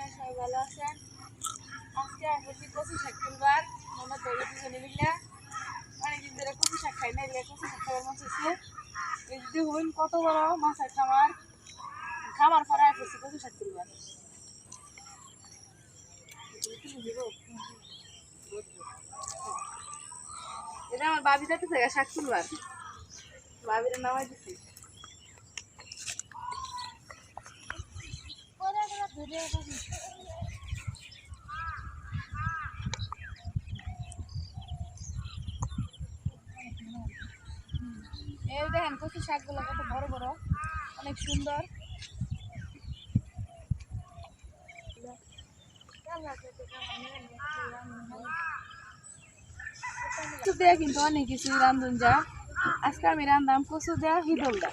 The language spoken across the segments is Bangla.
আপনারা সবাই ভালো আছেন? আজকে আসছি কচু শাক তুলবার মনে তৈরি পিছনে মিললে অনেকদিন ধরে কচু শাক খাই না এগুলো কচু শাক খাবার মাছ হচ্ছে দেখুন, কত বড় মাছের খামার। খামার পরে আসছি কচু শাক তুলবার এটা আমার বাবি গা শাক তুলবার বাবির নামাই দিচ্ছি এই দেখেন, কচু শাকগুলো কত বড় বড়, অনেক সুন্দর। কচু দেয়া কিন্তু অনেক কিছু রান্ধুন যা। আজকে আমি রান্ধাম কচু দেয়া হিদল দা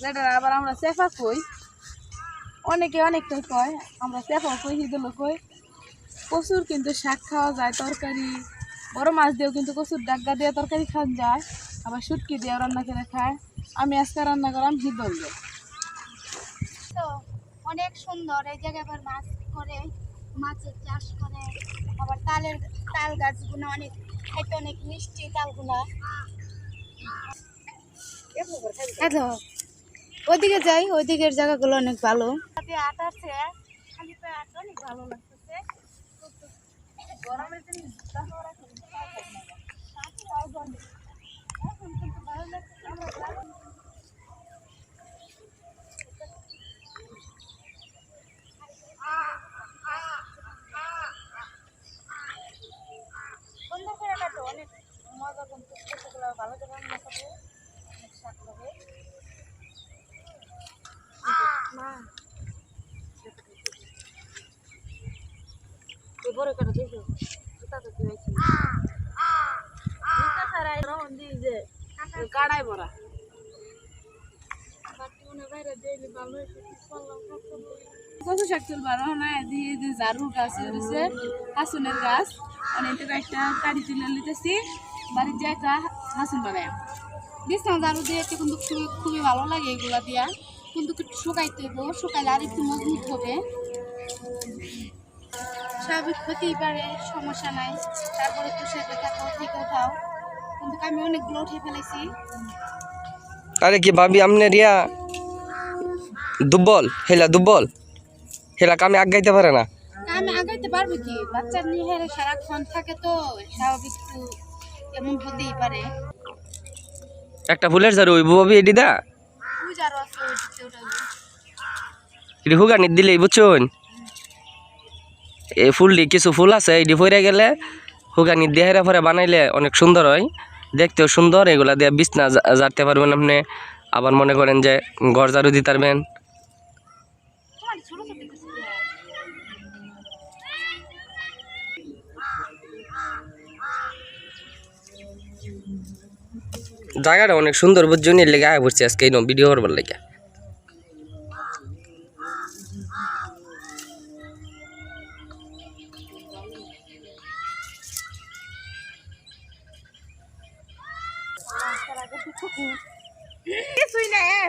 যেটা আবার আমরা চেফা কই। অনেকে অনেকটাই কয় আমরা চেফা কই হিদল কই। কচুর কিন্তু শাক খাওয়া যায় তরকারি। বড় মাছ দিয়েও কিন্তু কচুর ডাক্গা দিয়ে তরকারি খাওয়া যায় আবার শুটকি দিয়েও রান্না করে খায়। আমি আজকে রান্না করলাম হিদল দিয়ে। তো অনেক সুন্দর এই জায়গায় আবার মাছ করে মাছের চাষ করে আবার তালের তাল গাছগুলো অনেক খাইতে অনেক মিষ্টি তালগুলা। ওইদিকে যাই ওইদিকের জায়গাগুলো অনেক ভালো। আটাচ্ছে খালি পায়ে আটা অনেক ভালো লাগতেছে। গরমের দিন এখন কিন্তু ভালো লাগতেছে আমরা মজা কিন্তু কচুগুলো ভালো করে করবে অনেক শাক হবে। মা। বড় তো দিয়েছি জুতা দিয়ে যে গাছ রয়েছে হাসুনের গাছ অনেক একটা কাড়ি তুলে নিতেছি বাড়ির যে হাসুন বানায় বিছনা ঝাড়ু দিয়ে কিন্তু খুবই খুবই ভালো লাগে এগুলা দিয়া কিন্তু শুকাইতে শুকাইলে আর একটু মজবুত হবে স্বাভাবিক হতেই পারে সমস্যা নাই। তারপরে তো সেটা থাকো থেকে খাও কিন্তু আমি অনেকগুলো উঠে ফেলেছি। আরে কি ভাবি আমনে রিয়া? দুর্বল হেলা দুর্বল। হেলা কামে আগাইতে পারে না। আমি আগাইতে পারব কি? বাচ্চা নিয়ে হেরে সারাক্ষণ থাকে তো স্বাভাবিক একটু এমন হতেই পারে। একটা ফুলের ঝাড়ু ওই ভাবি এটি দা? হুগানি দিলেই বুঝছুন? এই ফুলটি কিছু ফুল আছে, এটি ফইরা গেলে হুগানি দেহেরা ফরে বানাইলে অনেক সুন্দর হয়। দেখতেও সুন্দর, এগুলা দিয়ে বিছনা জারতে পারবেন আপনি। আবার মনে করেন যে ঘর ঝাড়ু দিতে পারবেন। জায়গাটা অনেক সুন্দর বুঝছুন এর লেগে আয় পড়ছি আজকে, এই ভিডিও করবার লেগে।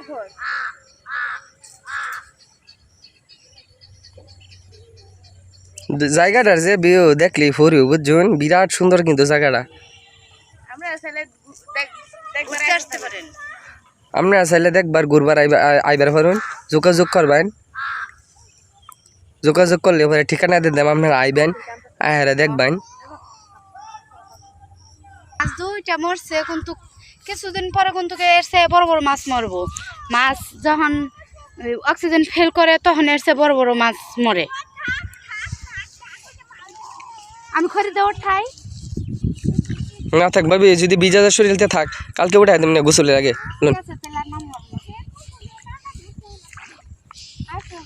এখন। জায়গাটার যে ভিউ দেখলি ফরিও বুঝছুন? বিরাট সুন্দর কিন্তু জায়গাটা। আমরা আসলে দেখবার আসতে আপনারা চাইলে দেখবার ঘুরবার আইবা- আইবার পারুন। যোগাযোগ করবেন। যোগাযোগ করলে পরে ঠিকানা দিয়ে দেব আপনারা আইবেন আহারে দেখবেন। মাছ দুইটা মরছে কিন্তু কিছুদিন পরে কিন্তু এর চেয়ে বড় বড় মাছ মরবো। মাছ যখন অক্সিজেন ফেল করে তখন এর চেয়ে বড় বড় মাছ মরে। আমি খরিদে ওঠাই না থাক ভাবি যদি বিজাজের শরীরতে থাক কালকে উঠাই দেবেন গোসলের আগে। আচ্ছা।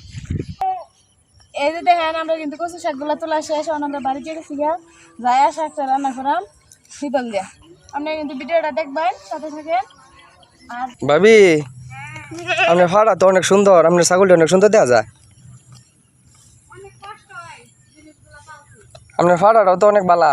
এই যে দেখেন আমরা কিন্তু কচু শাকগুলো তোলা শেষ এখন আমরা বাড়ি যেতেছি গিয়া। যায়া শাকটা রান্না করাম শীতল দিয়া। আপনারা কিন্তু ভিডিওটা দেখবেন সাথে থাকেন। আর ভাবি আপনার ভাড়া তো অনেক সুন্দর আপনার ছাগলটা অনেক সুন্দর দেওয়া যায়। আপনার ভাড়াটাও তো অনেক বালা।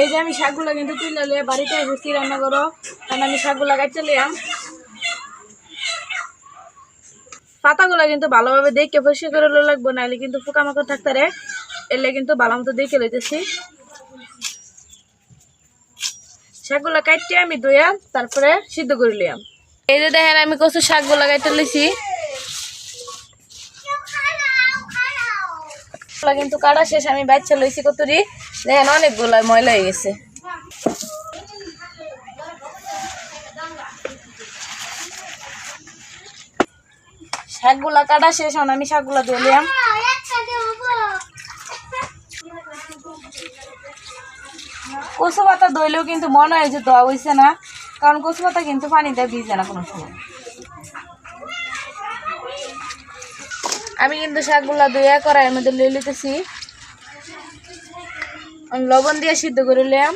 এই যে আমি শাকগুলো কিন্তু তুলে বাড়িতে ঘুরছি রান্না করো কারণ আমি শাকগুলো কাটতে লিয়াম পাতাগুলো কিন্তু ভালোভাবে দেখে পরিষ্কার করে লাগবো নাহলে কিন্তু পোকামাকড় থাকতে রে এলে কিন্তু ভালো মতো দেখে লইতেছি। শাকগুলো কাটতে আমি ধুয়া তারপরে সিদ্ধ করে লিয়াম। এই যে দেখেন আমি কচু শাকগুলো কাটতে এগুলা কিন্তু কাটা শেষ, আমি বাচ্চা লইছি কতুরি। দেখেন অনেকগুলো ময়লা হয়ে গেছে। শাকগুলা কাটা শেষ এখন আমি শাকগুলা ধুলিয়াম কচু পাতা দইলেও কিন্তু মনে হয় যে দেওয়া হয়েছে না, কারণ কচু পাতা কিন্তু পানিতে ভিজে না কোনো সময়। আমি কিন্তু শাকগুলা দইয়া করার মধ্যে লই লিতেছি লবণ দিয়ে সিদ্ধ করে নিলাম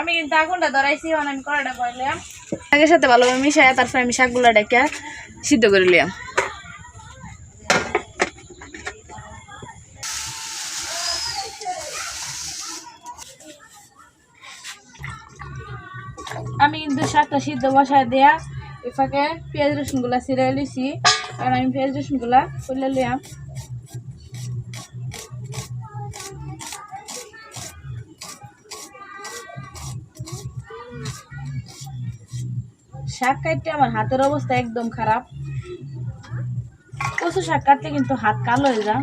আমি কিন্তু আগুনটা ধরাইছি আমি কড়াটা বয়লাম আগের সাথে ভালোভাবে মিশাই তারপর আমি শাকগুলা ডেকে সিদ্ধ করে নিলাম আমি কিন্তু শাকটা সিদ্ধ বসায় দেয়া এই ফাঁকে পেঁয়াজ রসুনগুলা ছিঁড়ে লিছি আর আমি পেঁয়াজ রসুনগুলা করলে লিয়াম শাক কাটতে আমার হাতের অবস্থা একদম খারাপ। কচু শাক কাটতে কিন্তু হাত কালো হয়ে যায়।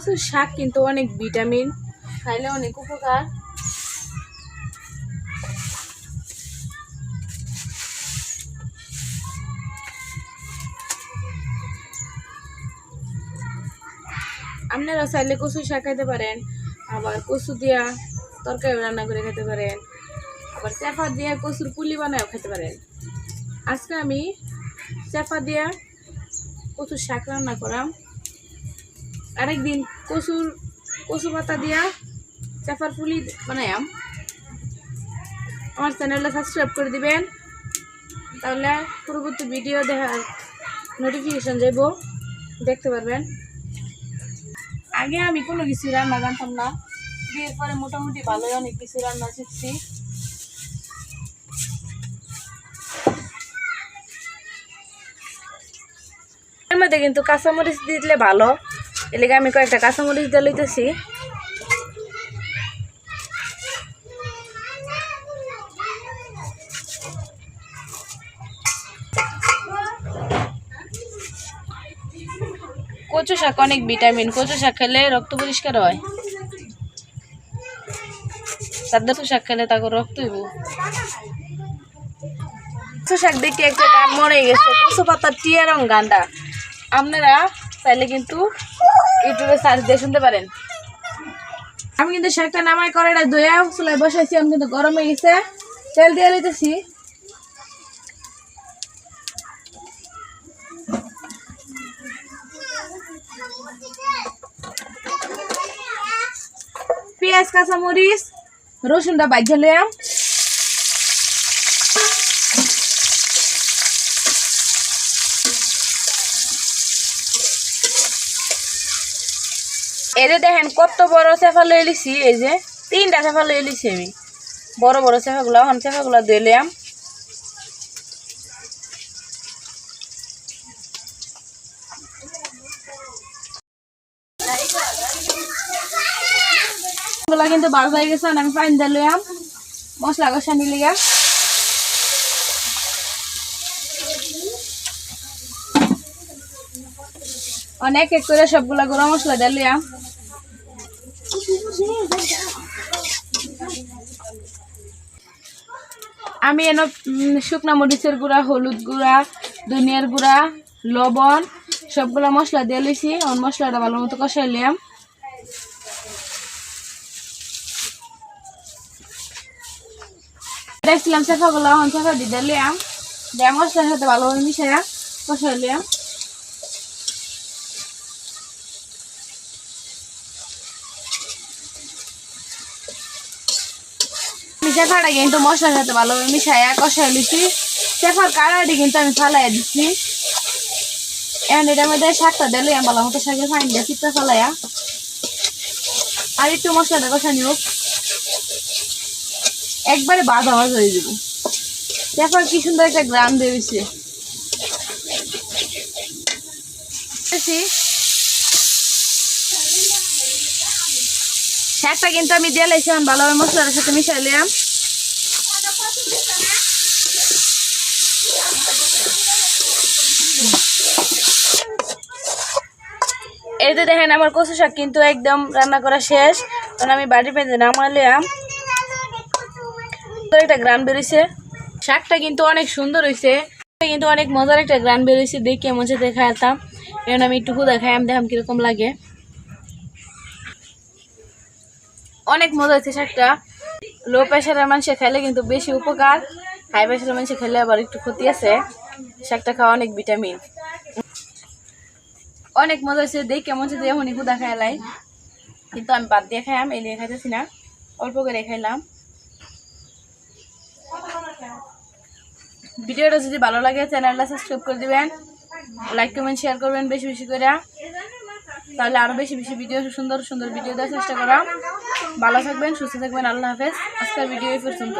কচুর শাক, কিন্তু অনেক ভিটামিন। খাইলে অনেক উপকার। আপনারা চাইলে কচু শাক খাইতে পারেন, আবার কচু দিয়া তরকারি রান্না করে খেতে পারেন, আবার চেপা দিয়া কচুর পুলি বানায়ও খেতে পারেন। আজকে আমি চেপা দিয়া কচুর শাক রান্না করাম। আরেকদিন কচুর কচু পাতা দিয়া চাফার ফুলি বানায়াম আমার চ্যানেলটা সাবস্ক্রাইব করে দিবেন। তাহলে পরবর্তী ভিডিও দেখার নোটিফিকেশন যাব দেখতে পারবেন। আগে আমি কোনো কিছু রান্না জানতাম না। বিয়ের পরে মোটামুটি ভালোই অনেক কিছু রান্না শিখছি। কিন্তু কাঁচামরিচ দিলে ভালো। এলাকা আমি কয়েকটা কাঁচামরিচ দিয়ে লইতেছি। কচু শাক অনেক ভিটামিন, কচু শাক খেলে রক্ত পরিষ্কার হয়। তো শাক খেলে তাকে রক্ত হইব। কচু শাক দেখে একটা মরে গেছে, কচু পাতার টিয়া রং গানটা আপনারা চাইলে কিন্তু ইউটিউবে সার্চ দিয়ে শুনতে পারেন। আমি কিন্তু শাকটা নামাই কড়াইটা ধুয়ে চুলাই বসাইছি, আমি কিন্তু গরম হয়ে গেছে। তেল দিয়ে লইতেছি পেঁয়াজ, কাঁচামরিচ, রসুনটা বাজ্যা এই যে দেখেন কত বড় চেফা লই লিছি, এই যে তিনটা চেফা লই লিছি আমি। বড় বড় চেফাগুলো এখন চেফাগুলো ধুয়ে লিয়ামগুলা কিন্তু বার হয়ে গেছে আমি পানি দিয়ে লইয়াম, মশলা কষানি লিগা অনেক এক করে সবগুলা গুঁড়া মশলা দিয়ে লইয়াম। আমি এনে শুকনা মরিচের গুঁড়া, হলুদ গুঁড়া, ধনিয়ার গুঁড়া, লবণ, সবগুলা মশলা দিয়ে লইছি এখন মশলাটা ভালো মতো কষাই লিয়াম দেখছিলাম সেফাগুলো এখন সেফা দিতে লিয়াম দিয়ে মশলার সাথে ভালোভাবে মিশাইয়া কষাই সেফাটা কিন্তু মশলার সাথে ভালোভাবে মিশাইয়া কষাই লিছি সেফার কাড়াটি কিন্তু আমি ফালাইয়া দিচ্ছি এখন এটার মধ্যে শাকটা দিলে আমি ভালো মতো শাকের ফাইন দিয়ে চিত্তা ফালাইয়া। আর একটু মশলাটা কষা নিব। একবারে বাধা আওয়াজ হয়ে যাব। দেখো কি সুন্দর একটা গ্রাম বেরিয়েছে। শাকটা কিন্তু আমি দিয়ে লাইছি ভালোভাবে মশলার সাথে মিশাই লিয়াম এই তো দেখেন আমার কচু শাক কিন্তু একদম রান্না করা শেষ। কারণ আমি পেঁধে নামালাম সুন্দর একটা গ্রান বেরিয়েছে। শাকটা কিন্তু অনেক সুন্দর হয়েছে কিন্তু অনেক মজার একটা গ্রান বেরিয়েছে। দেখে মজা দেখা যেতাম এখন আমি একটু দেখাই, আমি দেখাম কীরকম লাগে। অনেক মজা হয়েছে শাকটা। লো প্রেশারের মানুষে খেলে কিন্তু বেশি উপকার। হাই প্রেশারের মানুষে খেলে আবার একটু ক্ষতি আছে। শাকটা খাওয়া অনেক ভিটামিন অনেক মজা হয়েছে দেখ, কেমন হচ্ছে হনি খুদা খাইলাই কিন্তু আমি বাদ দিয়ে খাইলাম এই দিয়ে খাইতেছি না। অল্প করে খাইলাম। ভিডিওটা যদি ভালো লাগে, চ্যানেলটা সাবস্ক্রাইব করে দিবেন। লাইক কমেন্ট শেয়ার করবেন বেশি বেশি করে তাহলে আরও বেশি বেশি ভিডিও সুন্দর সুন্দর ভিডিও দেওয়ার চেষ্টা করা। ভালো থাকবেন, সুস্থ থাকবেন, আল্লাহ হাফেজ। আজকের ভিডিও এই পর্যন্ত